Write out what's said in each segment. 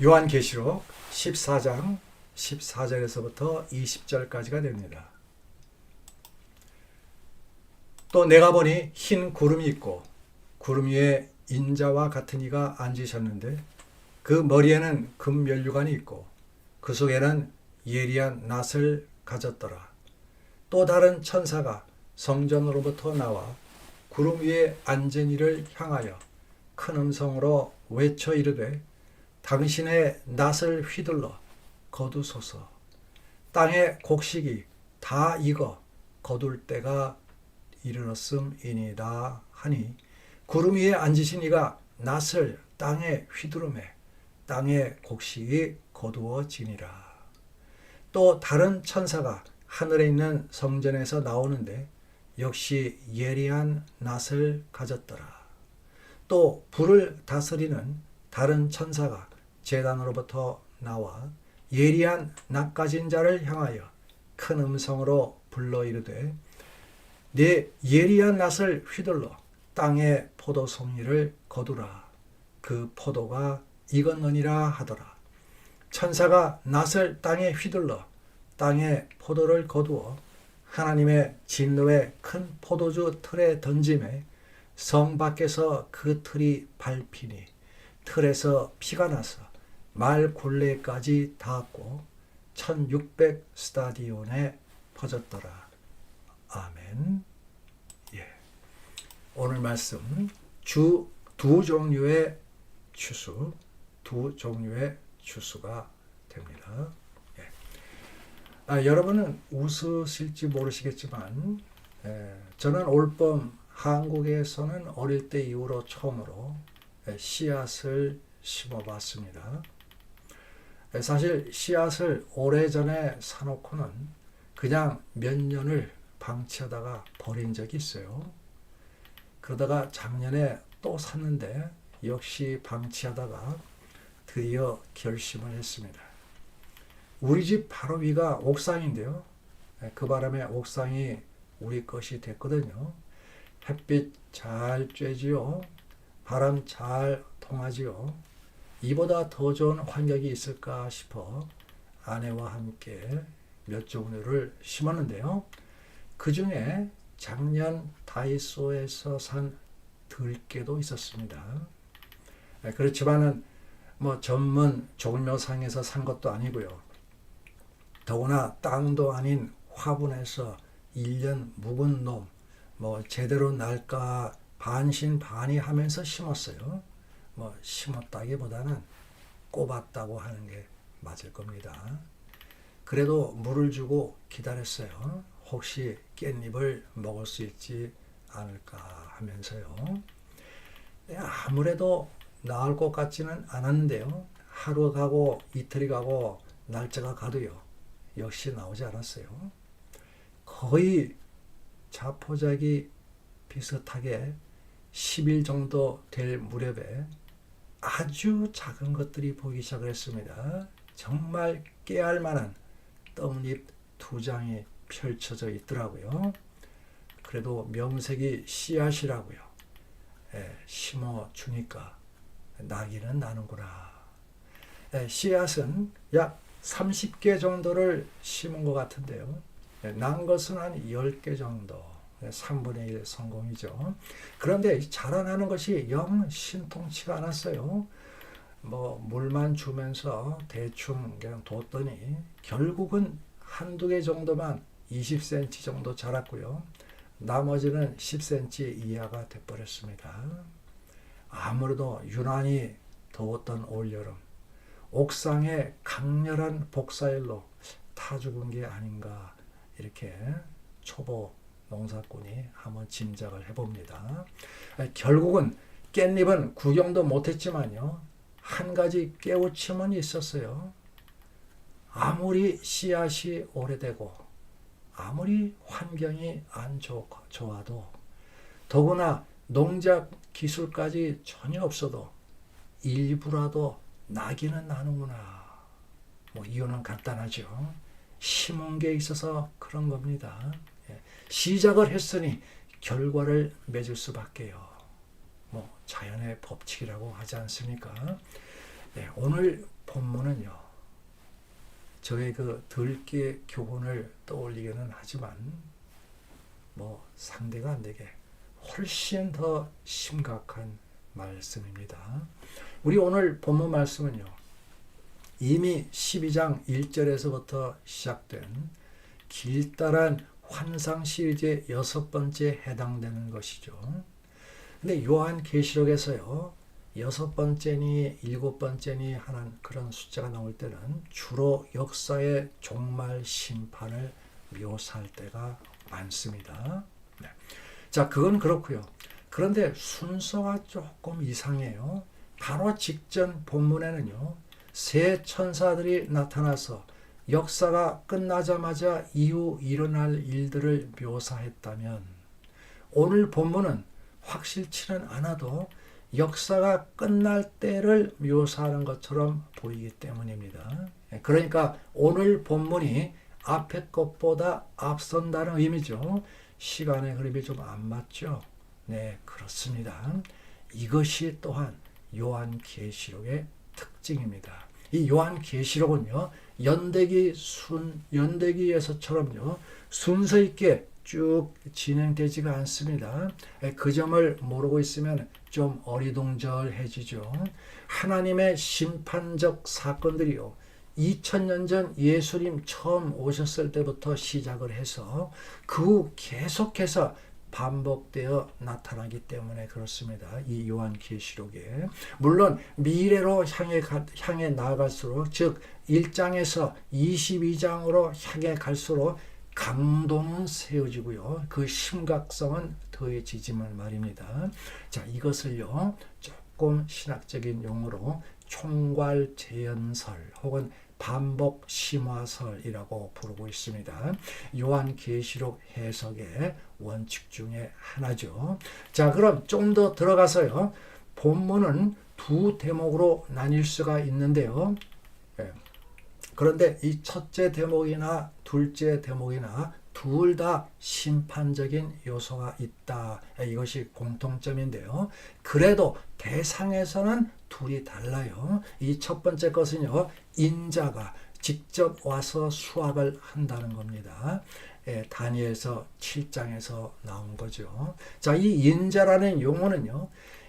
요한계시록 14장 14절에서부터 20절까지가 됩니다. 또 내가 보니 흰 구름이 있고 구름 위에 인자와 같은 이가 앉으셨는데 그 머리에는 금면류관이 있고 그 속에는 예리한 낫을 가졌더라. 또 다른 천사가 성전으로부터 나와 구름 위에 앉은 이를 향하여 큰 음성으로 외쳐 이르되 당신의 낫을 휘둘러 거두소서. 땅의 곡식이 다 익어 거둘 때가 이르렀음이니이다 하니 구름 위에 앉으신 이가 낫을 땅에 휘두르매 땅의 곡식이 거두어지니라. 또 다른 천사가 하늘에 있는 성전에서 나오는데 역시 예리한 낫을 가졌더라. 또 불을 다스리는 다른 천사가 제단으로부터 나와 예리한 낯가진 자를 향하여 큰 음성으로 불러 이르되 내 예리한 낫을 휘둘러 땅의 포도 송이를 거두라. 그 포도가 익었느니라 하더라. 천사가 낫을 땅에 휘둘러 땅의 포도를 거두어 하나님의 진노의 큰 포도주 틀에 던짐에 성 밖에서 그 틀이 밟히니 틀에서 피가 나서 말 굴레까지 닿았고 1600 스타디온에 퍼졌더라. 아멘. 예. 오늘 말씀 주 두 종류의 추수, 두 종류의 추수가 됩니다. 예. 아, 여러분은 웃으실지 모르시겠지만 예, 저는 올봄 한국에서는 어릴 때 이후로 처음으로 예, 씨앗을 심어봤습니다. 예, 사실 씨앗을 오래전에 사놓고는 그냥 몇 년을 방치하다가 버린 적이 있어요. 그러다가 작년에 또 샀는데 역시 방치하다가 드디어 결심을 했습니다. 우리 집 바로 위가 옥상인데요. 예, 그 바람에 옥상이 우리 것이 됐거든요. 햇빛 잘 쬐지요. 바람 잘 통하지요. 이보다 더 좋은 환경이 있을까 싶어 아내와 함께 몇 종류를 심었는데요. 그 중에 작년 다이소에서 산 들깨도 있었습니다. 네, 그렇지만은 뭐 전문 종묘상에서 산 것도 아니고요. 더구나 땅도 아닌 화분에서 1년 묵은 놈, 뭐 제대로 날까 반신반의 하면서 심었어요. 뭐 심었다기보다는 꼽았다고 하는 게 맞을 겁니다. 그래도 물을 주고 기다렸어요. 혹시 깻잎을 먹을 수 있지 않을까 하면서요. 네, 아무래도 나을 것 같지는 않았는데요. 하루 가고 이틀이 가고 날짜가 가도요. 역시 나오지 않았어요. 거의 자포자기 비슷하게 10일 정도 될 무렵에 아주 작은 것들이 보기 시작을 했습니다. 정말 깨알 만한 떡잎 두 장이 펼쳐져 있더라고요. 그래도 명색이 씨앗이라고요. 예, 심어 주니까 나기는 나는구나. 예, 씨앗은 약 30개 정도를 심은 것 같은데요. 예, 난 것은 한 10개 정도. 3분의 1 성공이죠. 그런데 자라나는 것이 영 신통치가 않았어요. 뭐 물만 주면서 대충 그냥 뒀더니 결국은 한두 개 정도만 20cm 정도 자랐고요. 나머지는 10cm 이하가 돼버렸습니다. 아무래도 유난히 더웠던 올여름 옥상에 강렬한 복사일로 타 죽은 게 아닌가 이렇게 초보 농사꾼이 한번 짐작을 해봅니다. 결국은 깻잎은 구경도 못했지만요. 한 가지 깨우침은 있었어요. 아무리 씨앗이 오래되고 아무리 환경이 안 좋, 좋아도 더구나 농작 기술까지 전혀 없어도 일부라도 나기는 나는구나. 뭐 이유는 간단하죠. 심은 게 있어서 그런 겁니다. 예. 시작을 했으니 결과를 맺을 수밖에요. 뭐 자연의 법칙이라고 하지 않습니까? 예, 오늘 본문은요. 저의 그 들깨 교훈을 떠올리기는 하지만 뭐 상대가 안 되게 훨씬 더 심각한 말씀입니다. 우리 오늘 본문 말씀은요. 이미 12장 1절에서부터 시작된 길다란 환상 시리즈의 여섯 번째 해당되는 것이죠. 근데 요한 계시록에서요. 여섯 번째니 일곱 번째니 하는 그런 숫자가 나올 때는 주로 역사의 종말 심판을 묘사할 때가 많습니다. 네. 자, 그건 그렇고요. 그런데 순서가 조금 이상해요. 바로 직전 본문에는요. 새 천사들이 나타나서 역사가 끝나자마자 이후 일어날 일들을 묘사했다면 오늘 본문은 확실치는 않아도 역사가 끝날 때를 묘사하는 것처럼 보이기 때문입니다. 그러니까 오늘 본문이 앞의 것보다 앞선다는 의미죠. 시간의 흐름이 좀 안 맞죠? 네, 그렇습니다. 이것이 또한 요한 계시록의 특징입니다. 이 요한 계시록은요. 연대기 순 연대기에서처럼요. 순서 있게 쭉 진행되지가 않습니다. 그 점을 모르고 있으면 좀 어리동절해지죠. 하나님의 심판적 사건들이요. 2000년 전 예수님 처음 오셨을 때부터 시작을 해서 그 후 계속해서 반복되어 나타나기 때문에 그렇습니다. 이 요한 계시록에 물론 미래로 향해 가, 향해 나아갈수록 즉 1장에서 22장으로 향해 갈수록 강도는 세워지고요. 그 심각성은 더해지지만 말입니다. 자, 이것을요. 조금 신학적인 용어로 총괄 재현설 혹은 반복 심화설이라고 부르고 있습니다. 요한 계시록 해석의 원칙 중에 하나죠. 자, 그럼 좀 더 들어가서요. 본문은 두 대목으로 나뉠 수가 있는데요. 예. 그런데 이 첫째 대목이나 둘째 대목이나 둘 다 심판적인 요소가 있다. 이것이 공통점인데요. 그래도 대상에서는 둘이 달라요. 이 첫 번째 것은요, 인자가 직접 와서 수학을 한다는 겁니다. 예, 다니엘서 7장에서 나온 거죠. 자, 이 인자라는 용어는요,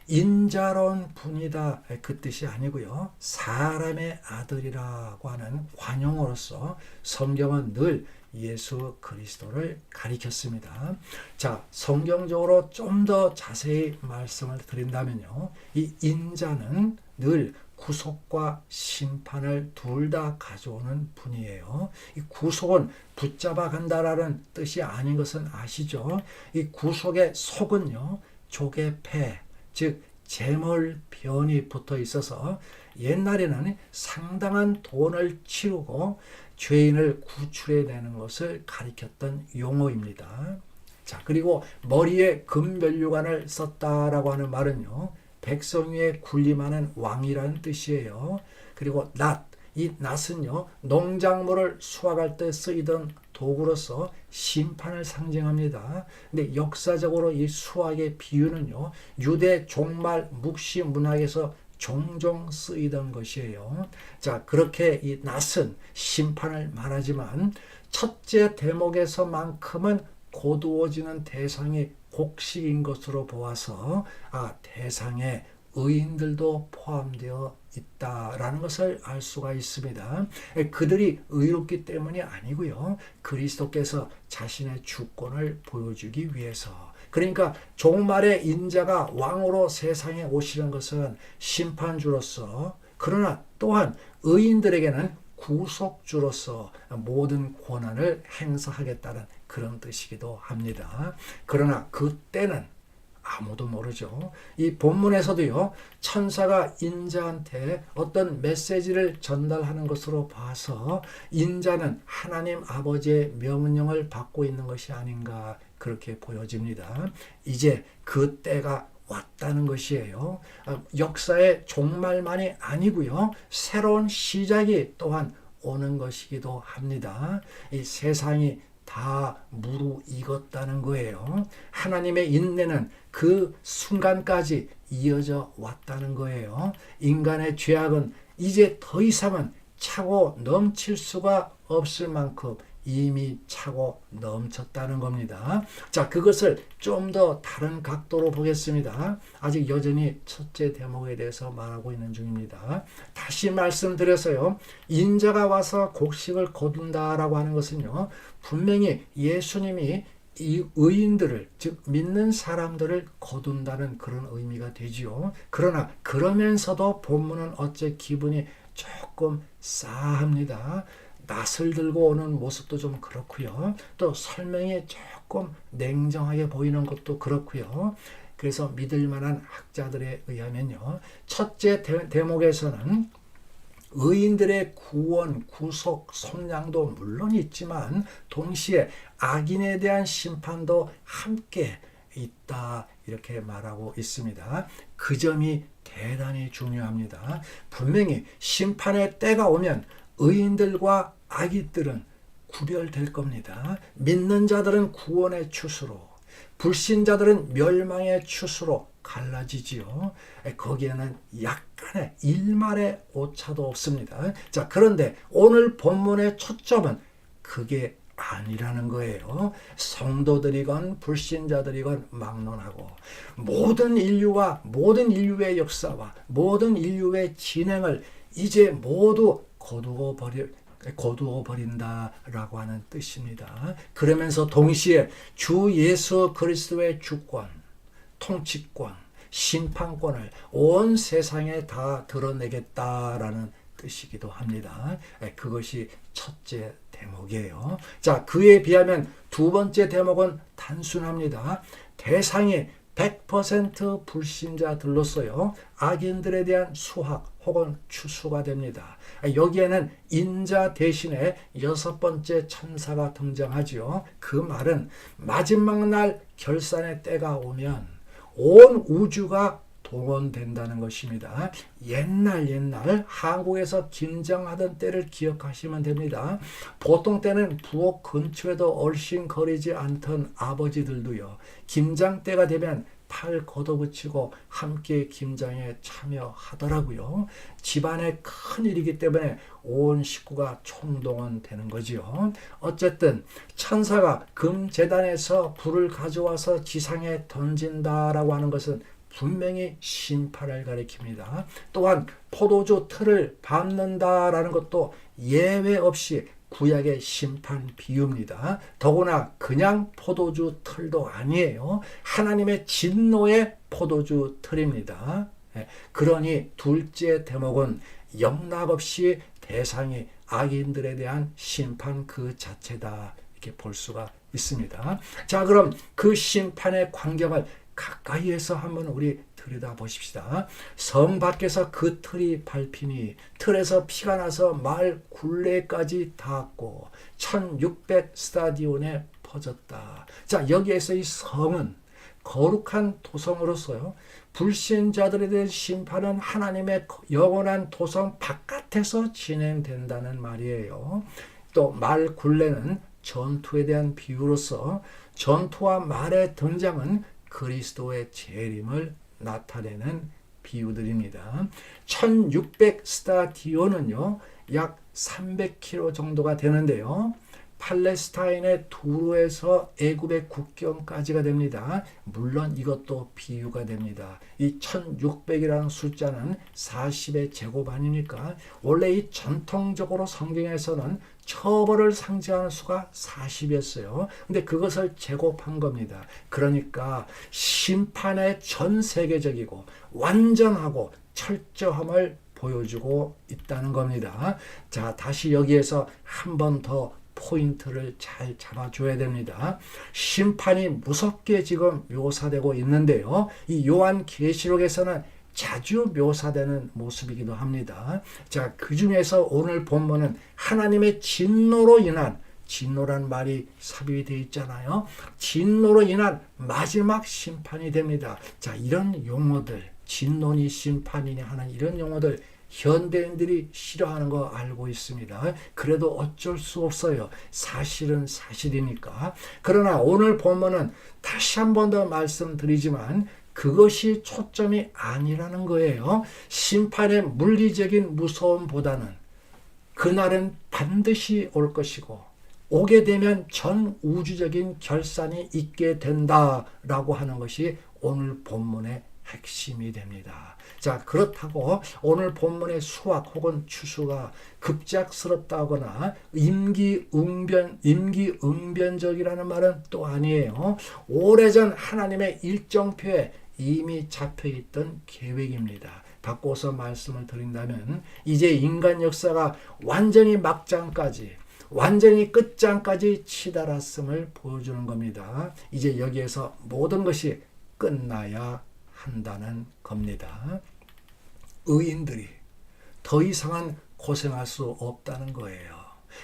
인자로운 분이다 그 뜻이 아니고요. 사람의 아들이라고 하는 관용어로서 성경은 늘 예수 그리스도를 가리켰습니다. 자, 성경적으로 좀 더 자세히 말씀을 드린다면요. 이 인자는 늘 구속과 심판을 둘 다 가져오는 분이에요. 이 구속은 붙잡아 간다라는 뜻이 아닌 것은 아시죠? 이 구속의 속은요. 조개패, 즉 재물 변이 붙어 있어서 옛날에는 상당한 돈을 치르고 죄인을 구출해내는 것을 가리켰던 용어입니다. 자, 그리고 머리에 금면류관을 썼다라고 하는 말은요. 백성 위에 군림하는 왕이라는 뜻이에요. 그리고 낫, 이 낫은요. 농작물을 수확할 때 쓰이던 도구로서 심판을 상징합니다. 근데 역사적으로 이 수학의 비유는요. 유대 종말 묵시 문학에서 종종 쓰이던 것이에요. 자, 그렇게 이 낯은 심판을 말하지만 첫째 대목에서만큼은 고두어지는 대상이 곡식인 것으로 보아서 아, 대상에 의인들도 포함되어 있다라는 것을 알 수가 있습니다. 그들이 의롭기 때문이 아니고요. 그리스도께서 자신의 주권을 보여주기 위해서. 그러니까 종말의 인자가 왕으로 세상에 오시는 것은 심판주로서 그러나 또한 의인들에게는 구속주로서 모든 권한을 행사하겠다는 그런 뜻이기도 합니다. 그러나 그때는 아무도 모르죠. 이 본문에서도요, 천사가 인자한테 어떤 메시지를 전달하는 것으로 봐서 인자는 하나님 아버지의 명령을 받고 있는 것이 아닌가 그렇게 보여집니다. 이제 그 때가 왔다는 것이에요. 아, 역사의 종말만이 아니고요. 새로운 시작이 또한 오는 것이기도 합니다. 이 세상이 다 무르익었다는 거예요. 하나님의 인내는 그 순간까지 이어져 왔다는 거예요. 인간의 죄악은 이제 더 이상은 차고 넘칠 수가 없을 만큼 이미 차고 넘쳤다는 겁니다. 자, 그것을 좀 더 다른 각도로 보겠습니다. 아직 여전히 첫째 대목에 대해서 말하고 있는 중입니다. 다시 말씀드려서요. 인자가 와서 곡식을 거둔다라고 하는 것은요. 분명히 예수님이 이 의인들을 즉 믿는 사람들을 거둔다는 그런 의미가 되지요. 그러나 그러면서도 본문은 어째 기분이 조금 싸합니다. 낯을 들고 오는 모습도 좀 그렇고요. 또 설명이 조금 냉정하게 보이는 것도 그렇고요. 그래서 믿을 만한 학자들에 의하면요. 첫째 대, 목에서는 의인들의 구원, 구속, 속량도 물론 있지만 동시에 악인에 대한 심판도 함께 있다 이렇게 말하고 있습니다. 그 점이 대단히 중요합니다. 분명히 심판의 때가 오면 의인들과 악인들은 구별될 겁니다. 믿는 자들은 구원의 추수로, 불신자들은 멸망의 추수로 갈라지지요. 거기에는 약간의 일말의 오차도 없습니다. 자, 그런데 오늘 본문의 초점은 그게 아니라는 거예요. 성도들이건 불신자들이건 막론하고 모든 인류와 모든 인류의 역사와 모든 인류의 진행을 이제 모두 거두어 버려 거두어 버린다라고 하는 뜻입니다. 그러면서 동시에 주 예수 그리스도의 주권, 통치권, 심판권을 온 세상에 다 드러내겠다라는 뜻이기도 합니다. 그것이 첫째 대목이에요. 자, 그에 비하면 두 번째 대목은 단순합니다. 대상이 100% 불신자들로서요, 악인들에 대한 수학 혹은 추수가 됩니다. 여기에는 인자 대신에 여섯 번째 천사가 등장하지요. 그 말은 마지막 날 결산의 때가 오면 온 우주가 동원된다는 것입니다. 옛날 옛날 한국에서 김장하던 때를 기억하시면 됩니다. 보통 때는 부엌 근처에도 얼씬거리지 않던 아버지들도요. 김장 때가 되면 팔 걷어붙이고 함께 김장에 참여하더라고요. 집안의 큰 일이기 때문에 온 식구가 총동원되는 거지요. 어쨌든 천사가 금 재단에서 불을 가져와서 지상에 던진다라고 하는 것은 분명히 심판을 가리킵니다. 또한 포도주 틀을 밟는다라는 것도 예외 없이 구약의 심판 비유입니다. 더구나 그냥 포도주 틀도 아니에요. 하나님의 진노의 포도주 틀입니다. 예, 그러니 둘째 대목은 영락 없이 대상이 악인들에 대한 심판 그 자체다. 이렇게 볼 수가 있습니다. 자, 그럼 그 심판의 광경을 가까이에서 한번 우리 들여다 보십시다. 성 밖에서 그 틀이 밟히니 틀에서 피가 나서 말 굴레까지 닿았고 1600 스타디온에 퍼졌다. 자, 여기에서 이 성은 거룩한 도성으로서요. 불신자들에 대한 심판은 하나님의 영원한 도성 바깥에서 진행된다는 말이에요. 또 말 굴레는 전투에 대한 비유로서 전투와 말의 등장은 그리스도의 재림을 나타내는 비유들입니다. 1600 스타디온은요, 약 300km 정도가 되는데요. 팔레스타인의 두로에서 애굽의 국경까지가 됩니다. 물론 이것도 비유가 됩니다. 이 1600이라는 숫자는 40의 제곱 아니니까 원래 이 전통적으로 성경에서는 처벌을 상징하는 수가 40이었어요. 근데 그것을 제곱한 겁니다. 그러니까 심판의 전 세계적이고 완전하고 철저함을 보여주고 있다는 겁니다. 자, 다시 여기에서 한 번 더 포인트를 잘 잡아줘야 됩니다. 심판이 무섭게 지금 묘사되고 있는데요. 이 요한 계시록에서는 자주 묘사되는 모습이기도 합니다. 자, 그 중에서 오늘 본문은 하나님의 진노로 인한 진노란 말이 삽입이 되어 있잖아요. 진노로 인한 마지막 심판이 됩니다. 자, 이런 용어들, 진노니 심판이니 하는 이런 용어들 현대인들이 싫어하는 거 알고 있습니다. 그래도 어쩔 수 없어요. 사실은 사실이니까. 그러나 오늘 본문은 다시 한 번 더 말씀드리지만 그것이 초점이 아니라는 거예요. 심판의 물리적인 무서움보다는 그날은 반드시 올 것이고 오게 되면 전 우주적인 결산이 있게 된다라고 하는 것이 오늘 본문의 핵심이 됩니다. 자, 그렇다고 오늘 본문의 수학 혹은 추수가 급작스럽다거나 임기응변, 임기응변적이라는 말은 또 아니에요. 오래전 하나님의 일정표에 이미 잡혀 있던 계획입니다. 바꿔서 말씀을 드린다면 이제 인간 역사가 완전히 막장까지 완전히 끝장까지 치달았음을 보여주는 겁니다. 이제 여기에서 모든 것이 끝나야 한다는 겁니다. 의인들이 더 이상은 고생할 수 없다는 거예요.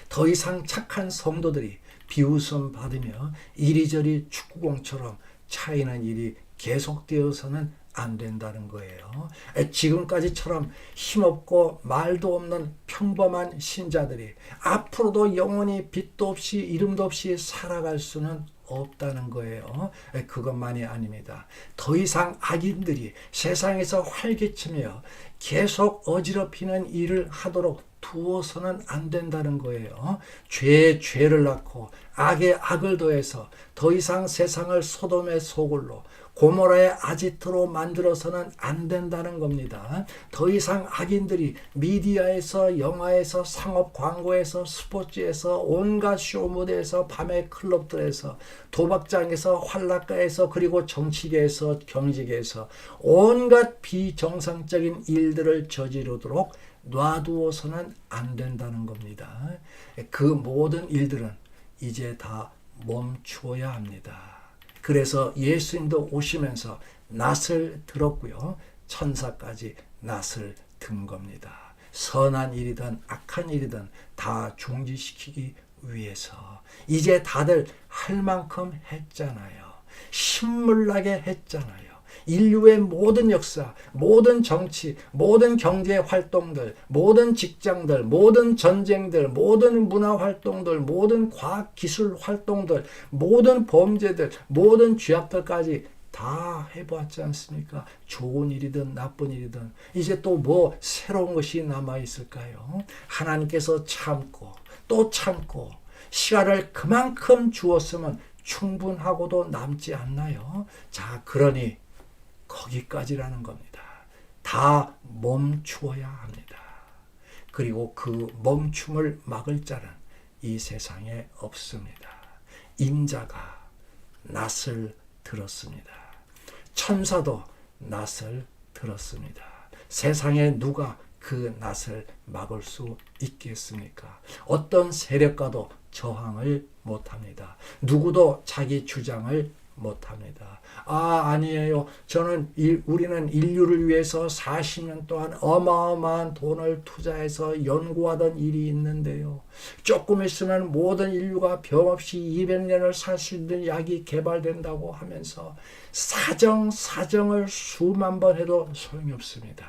더 이상 착한 성도들이 비웃음 받으며 이리저리 축구공처럼 차이는 일이 계속되어서는 안 된다는 거예요. 지금까지처럼 힘없고 말도 없는 평범한 신자들이 앞으로도 영원히 빛도 없이 이름도 없이 살아갈 수는 없다는 거예요. 그것만이 아닙니다. 더 이상 악인들이 세상에서 활개치며 계속 어지럽히는 일을 하도록 두어서는 안 된다는 거예요. 죄에 죄를 낳고 악에 악을 더해서 더 이상 세상을 소돔의 소굴로 고모라의 아지트로 만들어서는 안 된다는 겁니다. 더 이상 악인들이 미디어에서 영화에서 상업 광고에서 스포츠에서 온갖 쇼 무대에서 밤의 클럽들에서 도박장에서 활락가에서 그리고 정치계에서 경제계에서 온갖 비정상적인 일들을 저지르도록 놔두어서는 안 된다는 겁니다. 그 모든 일들은 이제 다 멈추어야 합니다. 그래서 예수님도 오시면서 낯을 들었고요. 천사까지 낯을 든 겁니다. 선한 일이든 악한 일이든 다 중지시키기 위해서 이제 다들 할 만큼 했잖아요. 신물나게 했잖아요. 인류의 모든 역사, 모든 정치, 모든 경제 활동들, 모든 직장들, 모든 전쟁들, 모든 문화 활동들, 모든 과학 기술 활동들, 모든 범죄들, 모든 죄악들까지 다 해보았지 않습니까? 좋은 일이든 나쁜 일이든 이제 또 뭐 새로운 것이 남아 있을까요? 하나님께서 참고 또 참고 시간을 그만큼 주었으면 충분하고도 남지 않나요? 자, 그러니 거기까지라는 겁니다. 다 멈추어야 합니다. 그리고 그 멈춤을 막을 자는 이 세상에 없습니다. 인자가 낯을 들었습니다. 천사도 낯을 들었습니다. 세상에 누가 그 낯을 막을 수 있겠습니까? 어떤 세력과도 저항을 못합니다. 누구도 자기 주장을 못합니다. 아, 아니에요. 저는 일, 우리는 인류를 위해서 40년 동안 어마어마한 돈을 투자해서 연구하던 일이 있는데요. 조금 있으면 모든 인류가 병 없이 200년을 살 수 있는 약이 개발된다고 하면서 사정, 사정을 수만 번 해도 소용이 없습니다.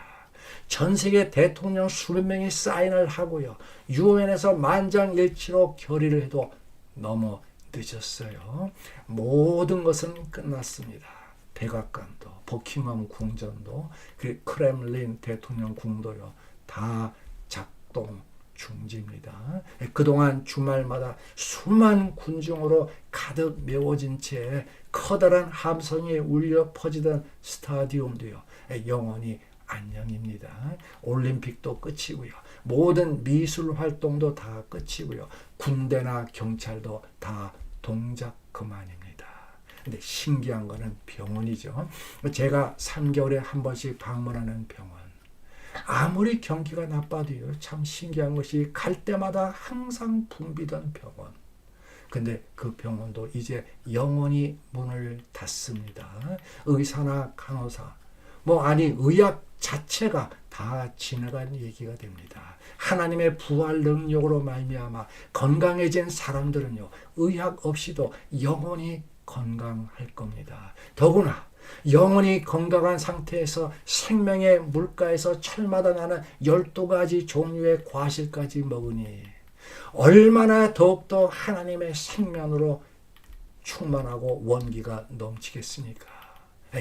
전 세계 대통령 수백 명이 사인을 하고요. 유엔에서 만장일치로 결의를 해도 너무 늦었어요. 모든 것은 끝났습니다. 백악관도, 버킹엄 궁전도, 그 크렘린 대통령 궁도요. 다 작동 중지입니다. 그동안 주말마다 수만 군중으로 가득 메워진 채 커다란 함성이 울려 퍼지던 스타디움도요. 영원히 안녕입니다. 올림픽도 끝이고요. 모든 미술 활동도 다 끝이고요. 군대나 경찰도 다 동작 그만입니다. 근데 신기한 거는 병원이죠. 제가 3개월에 한 번씩 방문하는 병원. 아무리 경기가 나빠도요. 참 신기한 것이 갈 때마다 항상 붐비던 병원. 근데 그 병원도 이제 영원히 문을 닫습니다. 의사나 간호사, 뭐 아니 의학 자체가 다 지나간 얘기가 됩니다. 하나님의 부활 능력으로 말미암아 건강해진 사람들은요 의학 없이도 영원히 건강할 겁니다. 더구나 영혼이 건강한 상태에서 생명의 물가에서 철마다 나는 12가지 종류의 과실까지 먹으니 얼마나 더욱더 하나님의 생명으로 충만하고 원기가 넘치겠습니까?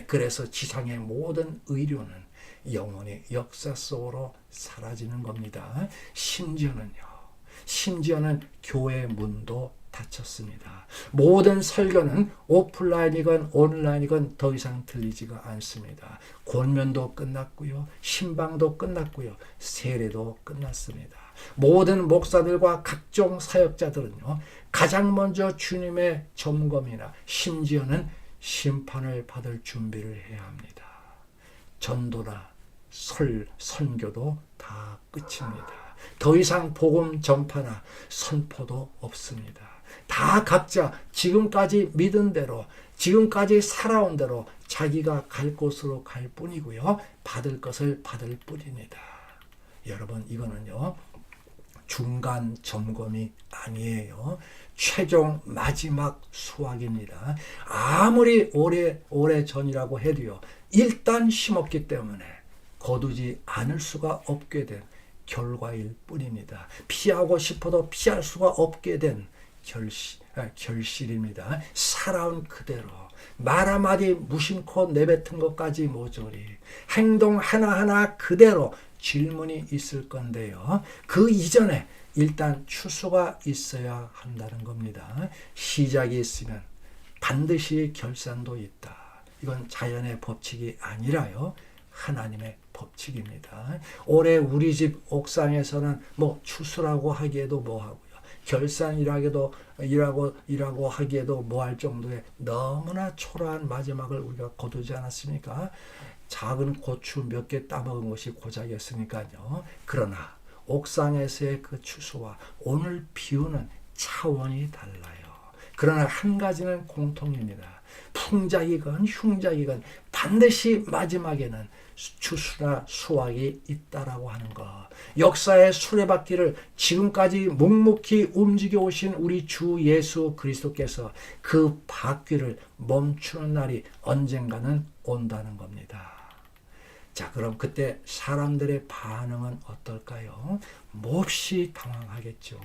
그래서 지상의 모든 의료는 영혼의 역사 속으로 사라지는 겁니다. 심지어는요. 심지어는 교회 문도 닫혔습니다. 모든 설교는 오프라인이건 온라인이건 더 이상 들리지가 않습니다. 권면도 끝났고요. 신방도 끝났고요. 세례도 끝났습니다. 모든 목사들과 각종 사역자들은요. 가장 먼저 주님의 점검이나 심지어는 심판을 받을 준비를 해야 합니다. 전도나 설, 선교도 다 끝입니다. 더 이상 복음 전파나 선포도 없습니다. 다 각자 지금까지 믿은 대로, 지금까지 살아온 대로 자기가 갈 곳으로 갈 뿐이고요. 받을 것을 받을 뿐입니다. 여러분, 이거는요, 중간 점검이 아니에요. 최종 마지막 수확입니다. 아무리 오래 오래 전이라고 해도요. 일단 심었기 때문에 거두지 않을 수가 없게 된 결과일 뿐입니다. 피하고 싶어도 피할 수가 없게 된 결시, 아, 결실입니다. 살아온 그대로 말 한마디 무심코 내뱉은 것까지 모조리 행동 하나하나 그대로 질문이 있을 건데요. 그 이전에 일단 추수가 있어야 한다는 겁니다. 시작이 있으면 반드시 결산도 있다. 이건 자연의 법칙이 아니라요. 하나님의 법칙입니다. 올해 우리 집 옥상에서는 뭐 추수라고 하기에도 뭐하고요. 결산이라기도 이라고 이라고 하기에도 뭐 할 정도의 너무나 초라한 마지막을 우리가 거두지 않았습니까? 작은 고추 몇 개 따먹은 것이 고작이었으니까요. 그러나 옥상에서의 그 추수와 오늘 비우는 차원이 달라요. 그러나 한 가지는 공통입니다. 풍작이건 흉작이건 반드시 마지막에는 추수나 수확이 있다라고 하는 것. 역사의 수레바퀴를 지금까지 묵묵히 움직여 오신 우리 주 예수 그리스도께서 그 바퀴를 멈추는 날이 언젠가는 온다는 겁니다. 자, 그럼 그때 사람들의 반응은 어떨까요? 몹시 당황하겠죠.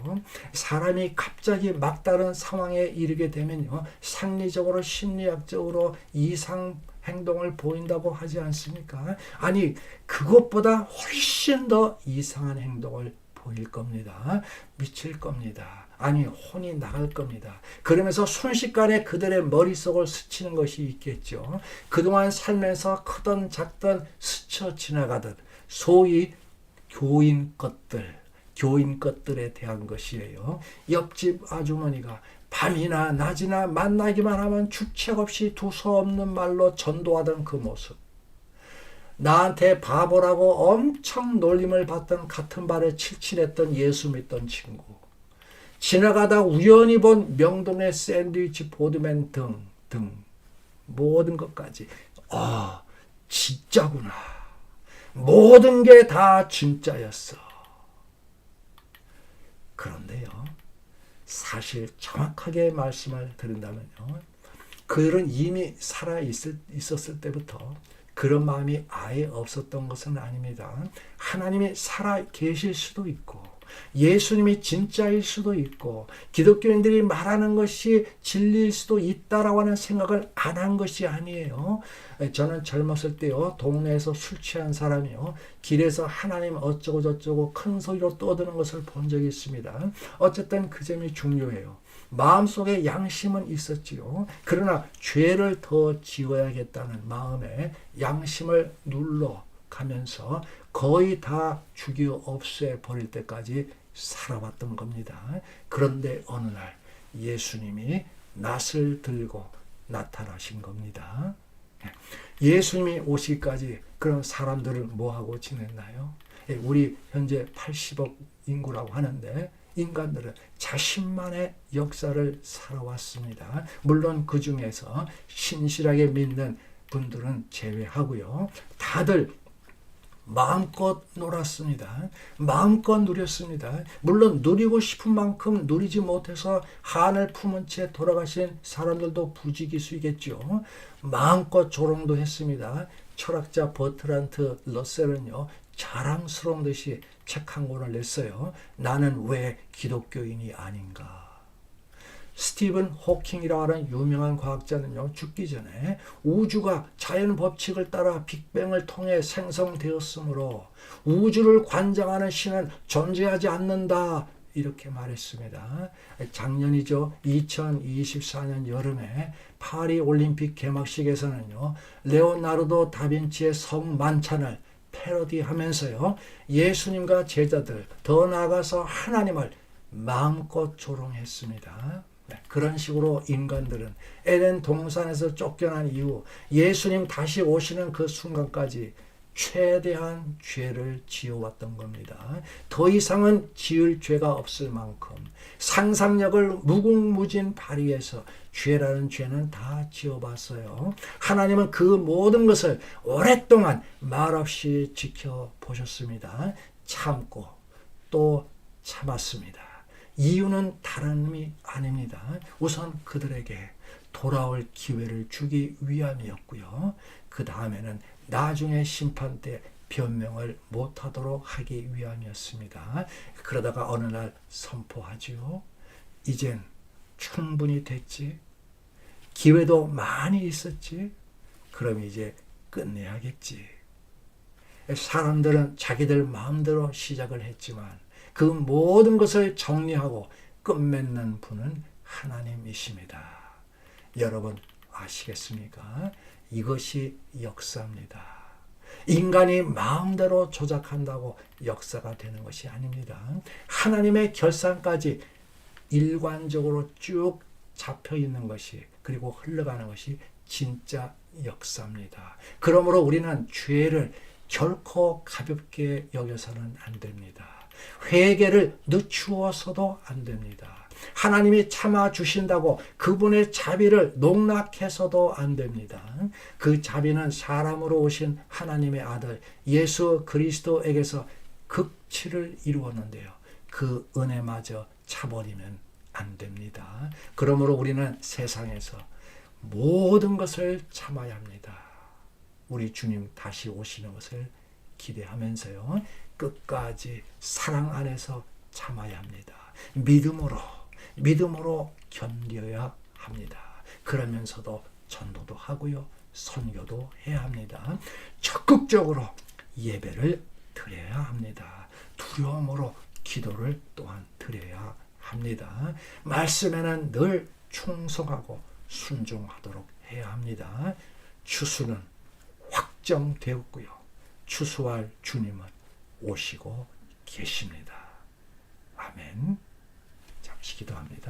사람이 갑자기 막다른 상황에 이르게 되면요. 상리적으로 심리학적으로 이상 행동을 보인다고 하지 않습니까? 아니, 그것보다 훨씬 더 이상한 행동을 보일 겁니다. 미칠 겁니다. 아니 혼이 나갈 겁니다. 그러면서 순식간에 그들의 머릿속을 스치는 것이 있겠죠. 그동안 살면서 크던 작던 스쳐 지나가듯 소위 교인 것들, 교인 것들에 대한 것이에요. 옆집 아주머니가 밤이나 낮이나 만나기만 하면 주책 없이 두서없는 말로 전도하던 그 모습. 나한테 바보라고 엄청 놀림을 받던 같은 발에 칠칠했던 예수 믿던 친구. 지나가다 우연히 본 명동의 샌드위치 보드맨 등, 등, 모든 것까지. 아, 진짜구나. 모든 게 다 진짜였어. 그런데요, 사실 정확하게 말씀을 드린다면요, 그들은 이미 살아 있었을 때부터 그런 마음이 아예 없었던 것은 아닙니다. 하나님이 살아 계실 수도 있고, 예수님이 진짜일 수도 있고 기독교인들이 말하는 것이 진리일 수도 있다라고 하는 생각을 안 한 것이 아니에요. 저는 젊었을 때요 동네에서 술 취한 사람이요 길에서 하나님 어쩌고 저쩌고 큰 소리로 떠드는 것을 본 적이 있습니다. 어쨌든 그 점이 중요해요. 마음속에 양심은 있었지요. 그러나 죄를 더 지어야겠다는 마음에 양심을 눌러 가면서 거의 다 죽여 없애 버릴 때까지 살아왔던 겁니다. 그런데 어느 날 예수님이 낫을 들고 나타나신 겁니다. 예수님이 오시기까지 그런 사람들을 뭐하고 지냈나요? 예, 우리 현재 80억 인구라고 하는데 인간들은 자신만의 역사를 살아왔습니다. 물론 그 중에서 신실하게 믿는 분들은 제외하고요. 다들 마음껏 놀았습니다. 마음껏 누렸습니다. 물론 누리고 싶은 만큼 누리지 못해서 한을 품은 채 돌아가신 사람들도 부지기수이겠죠. 마음껏 조롱도 했습니다. 철학자 버트란트 러셀은요. 자랑스러운 듯이 책 한 권을 냈어요. 나는 왜 기독교인이 아닌가. 스티븐 호킹이라고 하는 유명한 과학자는요, 죽기 전에 우주가 자연 법칙을 따라 빅뱅을 통해 생성되었으므로 우주를 관장하는 신은 존재하지 않는다. 이렇게 말했습니다. 작년이죠. 2024년 여름에 파리 올림픽 개막식에서는요, 레오나르도 다빈치의 성 만찬을 패러디하면서요, 예수님과 제자들, 더 나아가서 하나님을 마음껏 조롱했습니다. 네, 그런 식으로 인간들은 에덴 동산에서 쫓겨난 이후 예수님 다시 오시는 그 순간까지 최대한 죄를 지어왔던 겁니다. 더 이상은 지을 죄가 없을 만큼 상상력을 무궁무진 발휘해서 죄라는 죄는 다 지어봤어요. 하나님은 그 모든 것을 오랫동안 말없이 지켜보셨습니다. 참고 또 참았습니다. 이유는 의미 아닙니다. 우선 그들에게 돌아올 기회를 주기 위함이었고요. 그 다음에는 나중에 심판 때 변명을 못하도록 하기 위함이었습니다. 그러다가 어느 날 선포하지요. 이젠 충분히 됐지. 기회도 많이 있었지. 그럼 이제 끝내야겠지. 사람들은 자기들 마음대로 시작을 했지만 그 모든 것을 정리하고 끝맺는 분은 하나님이십니다. 여러분 아시겠습니까? 이것이 역사입니다. 인간이 마음대로 조작한다고 역사가 되는 것이 아닙니다. 하나님의 결산까지 일관적으로 쭉 잡혀 있는 것이 그리고 흘러가는 것이 진짜 역사입니다. 그러므로 우리는 죄를 결코 가볍게 여겨서는 안 됩니다. 회개를 늦추어서도 안 됩니다. 하나님이 참아 주신다고 그분의 자비를 농락해서도 안 됩니다. 그 자비는 사람으로 오신 하나님의 아들 예수 그리스도에게서 극치를 이루었는데요. 그 은혜마저 차버리면 안 됩니다. 그러므로 우리는 세상에서 모든 것을 참아야 합니다. 우리 주님 다시 오시는 것을 기대하면서요. 끝까지 사랑 안에서 참아야 합니다. 믿음으로 믿음으로 견뎌야 합니다. 그러면서도 전도도 하고요. 선교도 해야 합니다. 적극적으로 예배를 드려야 합니다. 두려움으로 기도를 또한 드려야 합니다. 말씀에는 늘 충성하고 순종하도록 해야 합니다. 추수는 확정되었고요. 추수할 주님은 오시고 계십니다. 아멘. 잠시 기도합니다.